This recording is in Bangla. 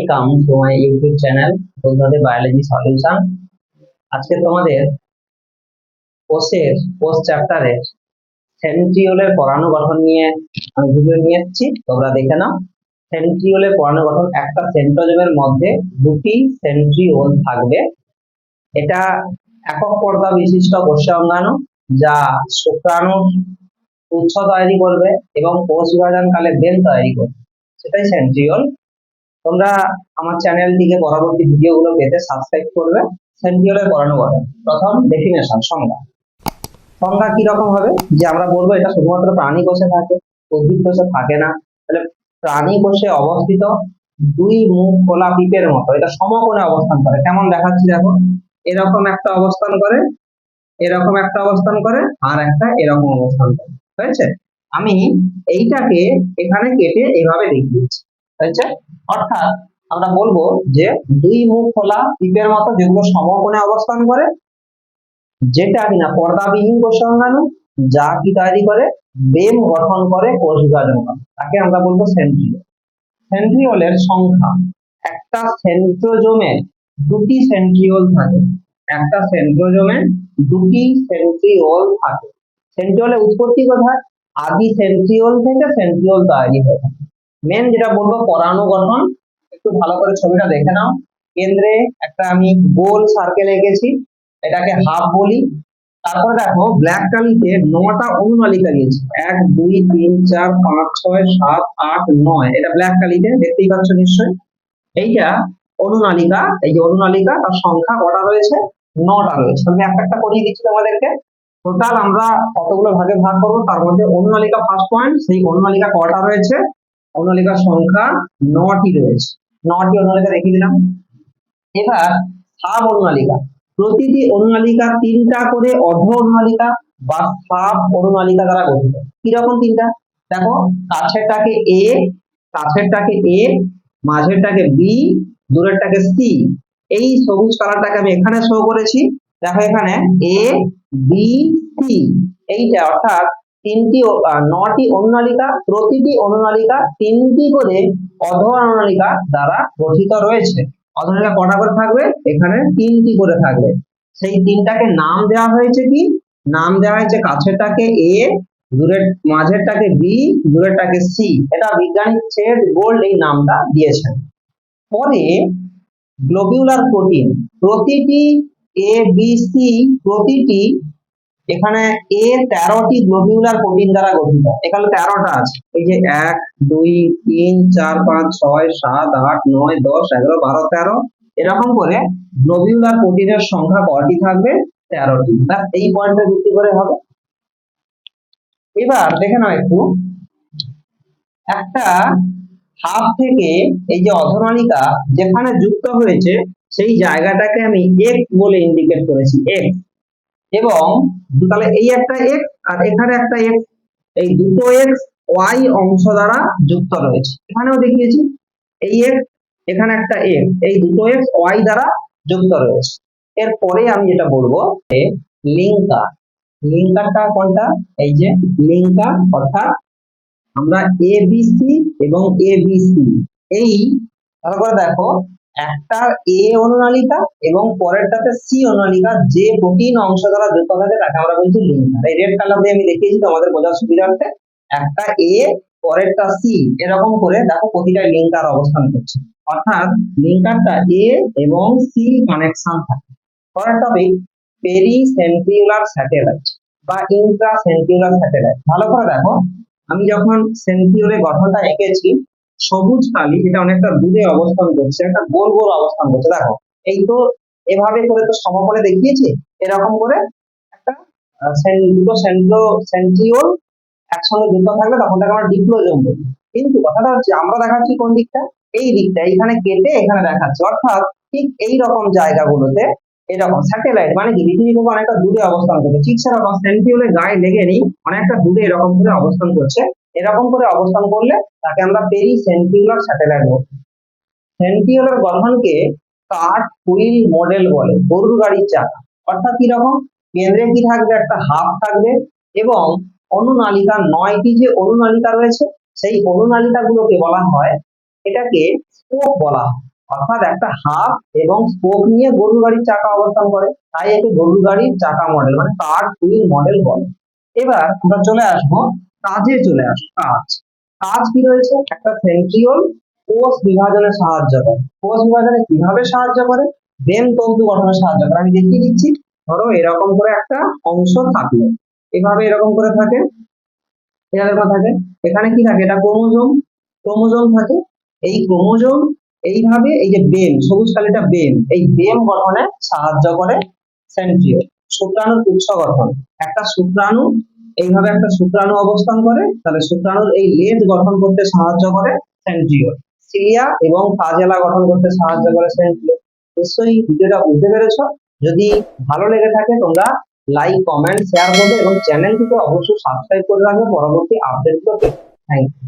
Welcome to my YouTube channel বন্ধুদের বায়োলজি সলিউশন আজকে তোমাদের কোষের কোষ চ্যাপ্টারের সেন্ট্রিওলের পরাণু গঠন নিয়ে আমি ভিডিও নিয়ে এসেছি, তোমরা দেখে নাও। সেন্ট্রিওলের পরাণু গঠন একটা সেন্ট্রোজোমের মধ্যে দুটি সেন্ট্রিওল থাকবে। এটা একক পর্দা বিশিষ্ট অঙ্গাণু, যা শুক্রাণুর উৎস তৈরি করবে এবং কোষ বিভাজনকালে বেল তৈরি করবে। সেটাই সেন্ট্রিওল তোমরা আমার চ্যানেলটিকে পরবর্তী ভিডিওগুলো পেতে সাবস্ক্রাইব করবে সেন্ট্রিওলের পড়ানো গঠন প্রথম ডেফিনেশন সংজ্ঞা। সংজ্ঞা কি রকম হবে? যে আমরা বলব এটা শুধুমাত্র প্রাণী কোষে থাকে, উদ্ভিদ কোষে থাকে না। তাহলে প্রাণী কোষে অবস্থিত দুই মুখ খোলা পিপের মতো, এটা সমকোণে অবস্থান করে। কেমন দেখাচ্ছি দেখো? এরকম একটা অবস্থান করে, এরকম একটা অবস্থান করে, আর একটা এরকম অবস্থান করে। হয়েছে? আমি এইটাকে এখানে কেটে এভাবে দেখিয়েছি। হয়েছে? অর্থাৎ আমরা বলব যে দুই মুখ খোলা পিপের মতো যেগুলো সমকোণে অবস্থান করে, যেটা কিনা পর্দাবিহীন কোষাঙ্গাণু যা কি তৈরি করে? বেম গঠন করে কোষ তাকে আমরা বলব সেন্ট্রিওল। সেন্ট্রিওলের সংখ্যা, একটা সেন্ট্রোজোমে দুটি সেন্ট্রিওল থাকে। একটা সেন্ট্রোজোমে দুটি সেন্ট্রিওল থাকে। সেন্ট্রিওলের উৎপত্তি কোথায়? আদি সেন্ট্রিওল থেকে সেন্ট্রিওল তৈরি হয়ে থাকে। মেন যেটা বলব পরাণু গঠন। একটু ভালো করে ছবিটা দেখে নাও। কেন্দ্রে একটা আমি গোল সার্কেল এঁকেছি। এটাকে হাফ বলি। তারপরে দেখো ব্ল্যাক কালিতে নটা অনুনালিকা দিয়েছি। এক, দুই, তিন, চার, পাঁচ, ছয়, সাত, আট, নয়। এটা ব্ল্যাক কালিতে দেখতেই পাচ্ছ নিশ্চয়ই। এইটা অনুনালিকা, এই যে অনুনালিকা, তার সংখ্যা কটা রয়েছে? নটা রয়েছে। আমি একটা একটা করিয়ে দিচ্ছি তোমাদেরকে। টোটাল আমরা কতগুলো ভাগে ভাগ করব? তার মধ্যে অনুনালিকা ফার্স্ট পয়েন্ট সেই অনুনালিকা কটা রয়েছে? অনুনালিকার সংখ্যা নটি রয়েছে। নটি অনুনালিকা দেখিয়ে দিলাম। এবার সাব অনুনালিকা প্রতিটি অনুনালিকা তিনটা করে অর্ধ অনুনালিকা বা সাব অনুনালিকা দ্বারা গঠিত। কীরকম তিনটা? দেখো, কাছেরটাকে এ কাছেরটাকে এ মাঝেরটাকে বি দূরেরটাকে সি এই সবুজ কালারটাকে আমি এখানে শো করেছি। দেখো এখানে এ বি সি এইটা অর্থাৎ তিনটি নটি অনুনালিকা, প্রতিটি অনুনালিকা তিনটি করে অধ অনুনালিকা দ্বারা গঠিত রয়েছে। অধনালিকা কটা করে থাকবে? এখানে তিনটি করে থাকবে। সেই তিনটাকে নাম দেওয়া হয়েছে কি? নাম দেওয়া হয়েছে কাছেরটাকে এ, দূরের মাঝেরটাকে বি, দূরেরটাকে সি। এটা বিজ্ঞানী শেড গোল্ড এই নামটা দিয়েছেন। পরে গ্লোবিউলার প্রোটিন প্রতিটি এ, বি, সি, প্রতিটি এখানে এ তেরোটি গ্লোবিউলার প্রোটিন দ্বারা গঠিত। এখানে তেরোটা আছে। এই যে এক, দুই, তিন, চার, পাঁচ, ছয়, সাত, আট, নয়, দশ, এগারো, বারো, তেরো। এরকম করে গ্লোবিউলার প্রোটিনের সংখ্যা কয়টি থাকবে? তেরোটি। এই পয়েন্টে ভিত্তি করে হবে। এবার দেখে নাও একটু। একটা হাফ থেকে এই যে অধনালিকা যেখানে যুক্ত হয়েছে, সেই জায়গাটাকে আমি এক্স বলে ইন্ডিকেট করেছি। এক্স এবং তাহলে এই একটা এক্স আর এখানে একটা এক্স এই দুটো এক্স ওয়াই অংশ দ্বারা যুক্ত রয়েছে। এখানেও দেখিয়েছি, এই এক্স এখানে একটা এক্স এই দুটো এক্স ওয়াই দ্বারা যুক্ত রয়েছে। এরপরে আমি যেটা বলব লিঙ্কার লিঙ্কারটা কোনটা? এই যে লিঙ্কার অর্থাৎ আমরা এ বি সি এবং এ বি সি এই ভালো দেখো একটা এ অনুনালিকা এবং পরেরটাতে সি অনুনালিকা, যে প্রোটিন অংশ দ্বারা যুক্ত থাকে তাকে আমরা বলছি লিঙ্কার এই রেড কালার দিয়ে আমি দেখিয়েছি, তোমাদের বোঝার সুবিধার্থে একটা এ পরেরটা সি এরকম করে দেখো প্রতিটা লিঙ্কার অবস্থান করছে। অর্থাৎ লিঙ্কারটা এ এবং সি কানেকশন থাকে। পরের টপিক পেরিসেন্ট্রিউলার স্যাটেলাইট বা ইন্ট্রা সেন্ট্রিউলার স্যাটেলাইট ভালো করে দেখো, আমি যখন সেন্ট্রিওলের গঠনটা এঁকেছি সবুজ কালি, এটা অনেকটা দূরে অবস্থান করছে, একটা গোল গোল অবস্থান করছে, দেখো। এই তো এভাবে করে তো সমকোণে দেখিয়েছি, এরকম করে একটা দুটো সেন্ট্রো, সেন্ট্রিওল একসঙ্গে যুক্ত থাকলে তখন তাকে আমরা ডিপ্লোজম বলি। কিন্তু কথাটা হচ্ছে, আমরা দেখাচ্ছি কোন দিকটা? এই দিকটা এখানে কেটে এখানে দেখাচ্ছি। অর্থাৎ ঠিক এই রকম জায়গাগুলোতে এরকম স্যাটেলাইট মানে কি, পৃথিবী থেকে অনেকটা দূরে অবস্থান করছে। ঠিক সেরকম সেন্ট্রিওলের গায়ে লেগে নেই, অনেকটা দূরে এরকম করে অবস্থান করছে। এরকম করে অবস্থান করলে তাকে আমরা পেরি সেন্টিউলার স্যাটেলাইট বলি। সেন্ট্রিওলের গঠনকে কাঠ, হুইল মডেল বলে, গরুর গাড়ির চাকা। অর্থাৎ কি রকম? কেন্দ্রে কি থাকবে? একটা হাফ থাকবে এবং অনুনালিকা নয়টি যে অনুনালিকা রয়েছে, সেই অনুনালিকা গুলোকে বলা হয়, এটাকে স্পোক বলা হয়। অর্থাৎ একটা হাফ এবং স্পোক নিয়ে গরুর গাড়ির চাকা অবস্থান করে। তাই একে গরুর গাড়ির চাকা মডেল মানে কার হুইল মডেল বলে। এবার আমরা চলে আসব কাজে চলে আসব কাজ। কাজ কি রয়েছে? একটা সেন্ট্রিওল কোষ বিভাজনে সাহায্য করে। কোষ বিভাজনে কীভাবে সাহায্য করে? বেম তন্তু গঠনে সাহায্য করে। আমি দেখিয়ে দিচ্ছি, ধরো এরকম করে একটা অংশ থাকল। এভাবে এরকম করে থাকে। এরকম থাকে। এখানে কি থাকে? এটা ক্রোমোজোম। ক্রোমোজোম থাকে। এই ক্রোমোজোম এইভাবে এই যে বেম সবুজ কালিটা বেম এই বেম গঠনে সাহায্য করে সেন্ট্রিওল শুক্রাণুর উৎস গঠন। একটা শুক্রাণু এইভাবে একটা শুক্রাণু অবস্থান করে, তাহলে শুক্রাণুর এই লেজ গঠন করতে সাহায্য করে সেন্ট্রিওল। সিলিয়া এবং ফাজেলা গঠন করতে সাহায্য করে সেন্ট্রিওল। নিশ্চয়ই ভিডিওটা বুঝতে পেরেছ? যদি ভালো লেগে থাকে, তোমরা লাইক কমেন্ট শেয়ার করবে এবং চ্যানেলটিকে অবশ্যই সাবস্ক্রাইব করে রাখবে। পরবর্তী আপডেটগুলো পেতে থ্যাংক ইউ